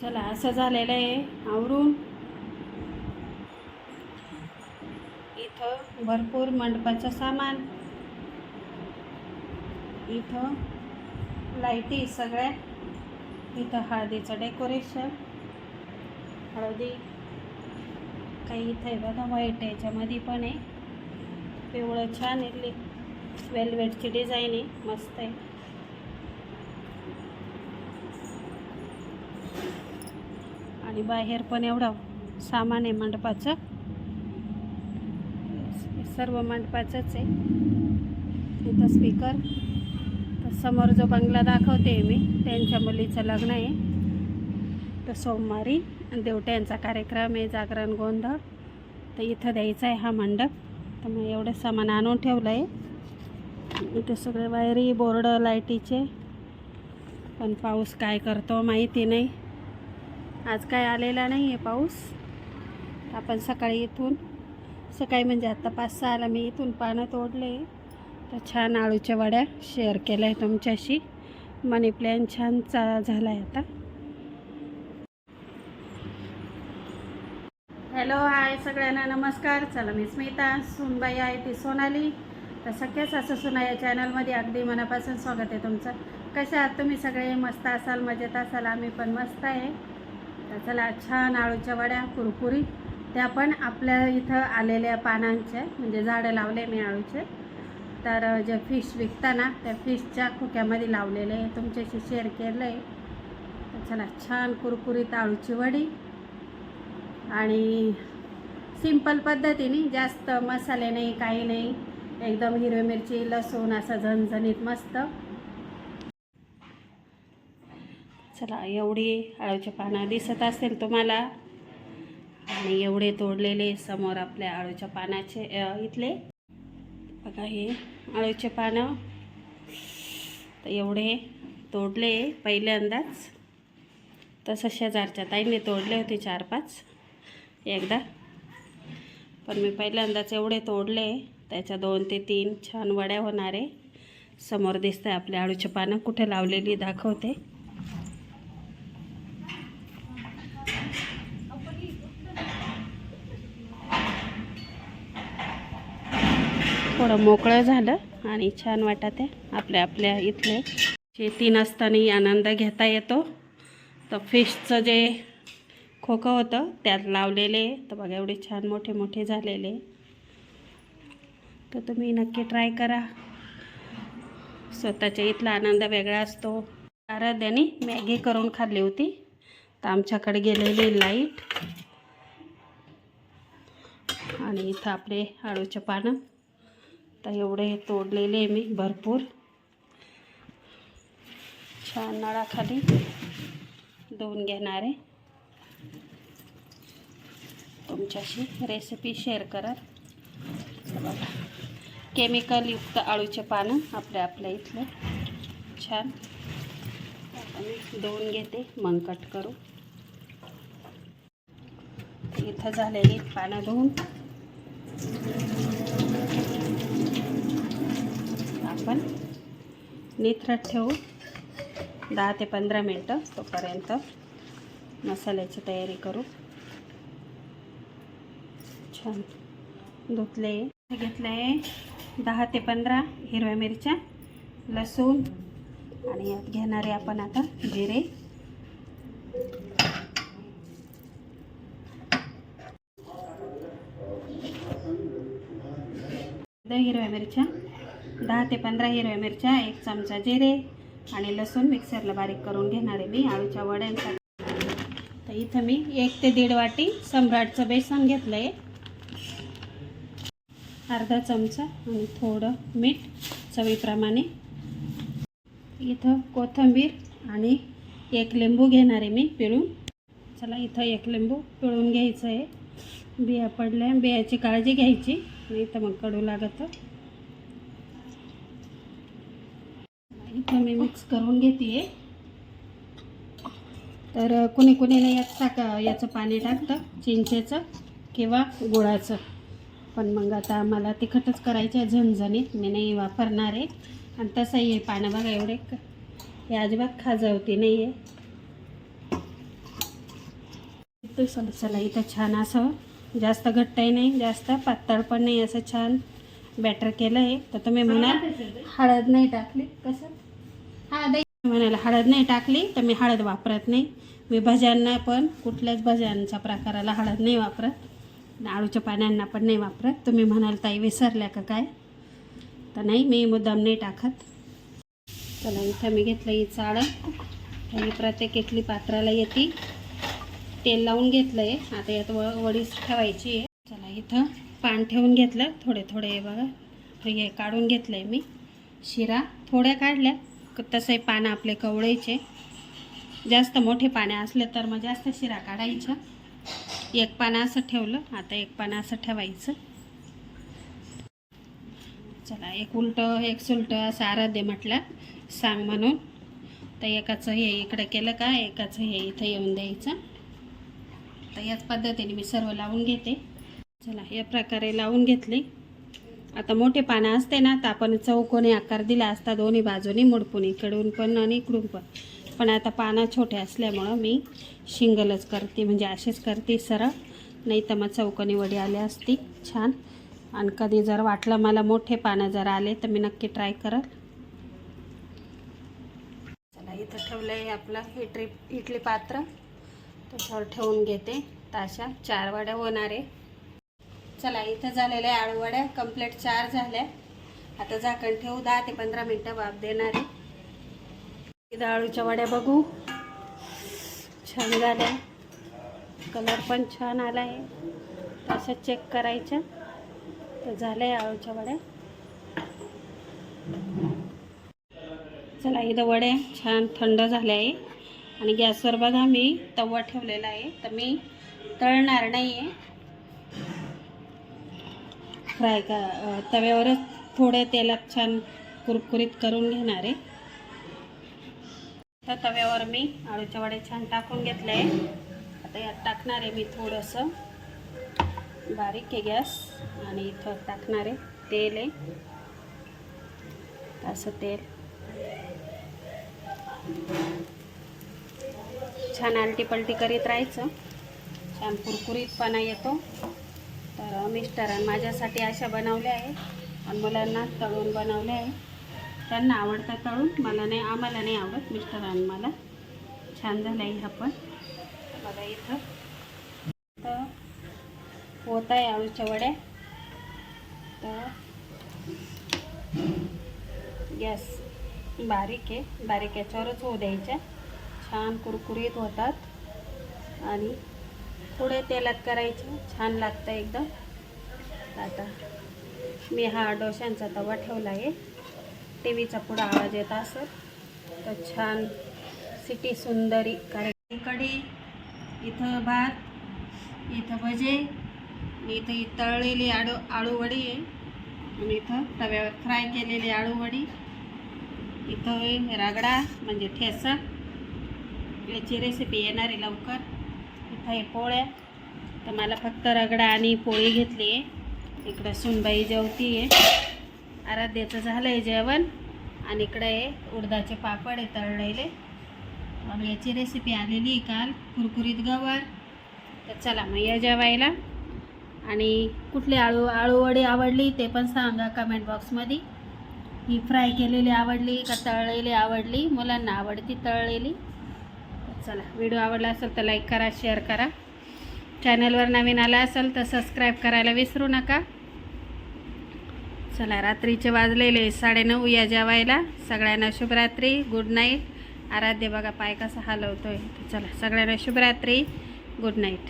चला असं झालेलं आहे. आवरून. इथं भरपूर मंडपाचं सामान. इथं लाईटी सगळ्या इथं हळदीचं डेकोरेशन हळदी. काही इथं आहे बघा व्हाईट याच्यामध्ये पण आहे. पिवळं छान आहे वेलवेटची डिझाईन आहे मस्त आहे. आणि बाहेर पण एवढं सामान आहे मंडपाचं सर्व मंडपाचंच आहे. इथं स्पीकर तर समोर जो बंगला दाखवते मी त्यांच्या मुलीचं लग्न आहे. तर सोमवारी आणि देवट्यांचा कार्यक्रम आहे जागरण गोंधळ. तर इथं द्यायचा आहे हा मंडप. तर मग एवढं सामान आणून ठेवलं आहे इथे सगळे वायरी बोर्ड लाईटीचे. पण पाऊस काय करतो माहिती नाही. आज काय आलेला नाही आहे पाऊस. आपण सकाळी इथून सकाळी म्हणजे आत्ता पाच सहाला मी इथून पानं तोडले. तर छान आळूच्या वड्या शेअर केल्या आहे तुमच्याशी. मनी प्लॅन छान चा झाला आहे आता. हॅलो हाय सगळ्यांना नमस्कार. चला मी स्मिता. सुनबाई आहे ती सोनाली. तर सख्याच असं सुना या चॅनलमध्ये अगदी मनापासून स्वागत आहे तुमचं. कसे आहात तुम्ही सगळे? मस्त असाल मजेत असाल? आम्ही पण मस्त आहे. तर चला छान आळूच्या वड्या कुरकुरी त्या पण आपल्या इथं आलेल्या पानांच्या म्हणजे झाडं लावले मी आळूचे. तर जे फिश विकताना त्या फिशच्या खोक्यामध्ये लावलेले आहे. तुमच्याशी शेअर केलं आहे तर चला छान कुरकुरीत आळूची वडी. आणि सिंपल पद्धतीने जास्त मसाले नाही काही नाही. एकदम हिरवी मिरची लसूण असं झणझणीत मस्त. चला एवढी आळूच्या पानं दिसत असेल तुम्हाला. आणि एवढे तोडलेले समोर आपल्या आळूच्या पानाचे इथले. बघा हे आळूचे पानं. तर एवढे तोडले पहिल्यांदाच. तसं शेजारच्या ताईने तोडले होते चार पाच एकदा. पण मी पहिल्यांदाच एवढे तोडले त्याच्या दोन ते तीन छान वड्या होणार. आहे समोर दिसतंय आपल्या आळूचे पानं कुठे लावलेली दाखवते. थोडं मोकळं झालं आणि छान वाटत आहे आपल्या आपल्या इथले. शेती नसतानाही आनंद घेता येतो. तर फिशचं जे खोकं होतं त्यात लावलेले. तर बघा एवढे छान मोठे मोठे झालेले. तर तुम्ही नक्की ट्राय करा. स्वतःच्या इथला आनंद वेगळा असतो. आराध्याने मॅगी करून खाल्ली होती. तर आमच्याकडे गेलेली लाइट आणि इथं आपले आळूचे पानं. तर एवढे तोडलेले मी भरपूर. छान नळाखाली धुवून घेणार आहे. तुमच्याशी रेसिपी शेअर करत बघा. केमिकलयुक्त आळूचे पानं आपल्या आपल्या इथले. छान. धुवून घेते. मग कट करू. इथं झालेली पानं धुवून. आपण निथरट ठेवू. दहा ते पंधरा मिनटं तोपर्यंत मसाल्याची तयारी करू. छान. धुतले. घेतले दहा ते पंधरा हिरव्या मिरच्या लसूण आणि यात घेणारे आपण आता जिरे. हिरव्या मिरच्या. दहा ते पंधरा हिरव्या मिरच्या एक चमचा जिरे आणि लसूण मिक्सरला बारीक करून घेणार आहे मी आळूच्या वड्यांसाठी तर इथं मी एक ते दीड वाटी सम्राटचं बेसन घेतलं आहे अर्धा चमचा आणि थोडं मीठ चवीप्रमाणे. इथं कोथिंबीर आणि एक लिंबू घेणार आहे मी पिळून. चला इथं एक लिंबू पिळून घ्यायचं आहे. बिया पडल्या बियाची काळजी घ्यायची. नाही तर मग कडू लागतं. इथं मी मिक्स करून घेते तर कुणी कुणी नाही यात टाका याचं पाणी टाकतं चिंचेचं किंवा गुळाचं. पण मग आता आम्हाला तिखटच करायचं आहे झणझणीत. मी नाही वापरणार आहे. आणि तसंही हे पानं बघा एवढे हे अजिबात खाजवती नाही आहे चला इथं छान असं जास्त घट्टही नाही जास्त पातळ पण नाही असं छान बॅटर केलं आहे तर तुम्ही म्हणाल हळद नाही टाकली. कसं? म्हणायला म्हणाला हळद नाही टाकली तर मी हळद वापरत नाही. मी भज्यांना पण कुठल्याच भज्यांच्या प्रकाराला हळद नाही वापरत. आळूच्या पाण्यांना पण नाही वापरत. तुम्ही म्हणाल ताई विसरल्या का काय? तर नाही मी मुद्दाम नाही टाकत. चला इथं मी घेतलं ही चाळं. आणि प्रत्येक इथली पात्राला येते. तेल लावून घेतलं आहे आता यात व वडीच ठेवायची आहे. चला इथं पान ठेवून घेतलं. थोडे थोडे बघा. हे काढून घेतलं आहे मी. शिरा थोड्या काढल्या तसे पानं आपले कवळेचे. जास्त मोठे पाने असले तर मग जास्त शिरा काढायच्या. एक पानं असं ठेवलं आता एक पानं असं ठेवायचं. चला एक उलटं एक सुलटं असं आराध्य म्हटलं सांग म्हणून. तर एकाचं हे इकडे केलं का एकाचं हे इथं येऊन द्यायचं. तर याच पद्धतीने मी सर्व लावून घेते. चला या प्रकारे लावून घेतले. आता मोठे पानं असते ना तर आपण चौकोनी आकार दिला असता दोन्ही बाजूनी मुडपून इकडून पण आणि इकडून पण. पण आता पानं छोटे असल्यामुळं मी शिंगलच करते म्हणजे असेच करते सरळ. नाही तर मग चौकोनी वडी आली असती छान. आणि कधी जर वाटलं मला मोठे पानं जर आले तर मी नक्की ट्राय करल. चला इथं ठेवलं आहे आपलं इटली इटली पात्र. त्याच्यावर ठेवून घेते तर अशा चार वड्या होणार आहे. चला इथं झालेल्या आहे आळू कंप्लीट चार झाल्या. आता झाकण ठेवू दहा ते पंधरा मिनटं वाफ देणार आहे. इथं आळूच्या वड्या बघू. छान झाल्या. कलर पण छान आला आहे तसं चेक करायचं तर झालं आहे आळूच्या वड्या. चला इथं वड्या छान थंड झाल्या आहे आणि गॅसवर बघा मी तवा ठेवलेला आहे. तर मी तळणार नाही आहे फ्राय का तव्यावरच थोड्या तेलात छान कुरकुरीत करून घेणार आहे. आता तव्यावर मी आळूचे वडे छान टाकून घेतले आहे. आता यात टाकणार आहे मी थोडंसं. बारीक आहे गॅस आणि इथं टाकणार आहे तेल आहे. असं तेल. छान आलटी पलटी करीत राहायचं. छान कुरकुरीतपणा येतो. मिस्टरांनी माझ्यासाठी अशा बनवल्या आहे आणि मुलांना तळून बनवल्या आहे त्यांना आवडतं तळून. मला नाही आम्हाला नाही आवडत. मिस्टरांना मला. छान झालं आहे हा पण. बघा इथं. तर होत आहे आळूच्या वड्या. तर गॅस बारीक आहे. बारीक याच्यावरच होऊ द्यायच्या. छान कुरकुरीत होतात. आणि थोडे तेलात करायचे. छान लागतं एकदम. आता मी हा डोशांचा तवा ठेवला आहे. टी व्हीचा पुढं आवाज येत असत तर छान सिटी सुंदरी. करायची कढी इथं भात इथं भजे इथं ही तळलेली आळू आळूवडी आहे. आणि इथं तव्यावर फ्राय केलेली आळूवडी. इथं आहे रगडा म्हणजे ठेसा याची रेसिपी येणार आहे लवकर. आहे पोळ्या. तर मला फक्त रगडा आणि पोळी घेतली आहे. इकडं सुनबाई जेवती आहे. आराध्याचं झालं आहे जेवण. आणि इकडं आहे उडदाचे पापड आहे तळलेले. मग याची रेसिपी आलेली आहे काल कुरकुरीत गवार. तर चला मग या जेवायला. आणि कुठली आळू आळूवडी आवडली ते पण सांगा कमेंट बॉक्समध्ये ही फ्राय केलेली आवडली का तळलेली आवडली? मुलांना आवडती तळलेली. चला व्हिडिओ आवडला असेल तर लाईक करा शेअर करा. चॅनलवर नवीन आला असेल तर सबस्क्राईब करायला विसरू नका. चला रात्रीचे वाजलेले साडेनऊ या जेवायला. सगळ्यांना शुभरात्री गुड नाईट आराध्य बघा पाय कसा हलवतोय. आहे चला सगळ्यांना शुभरात्री गुड नाईट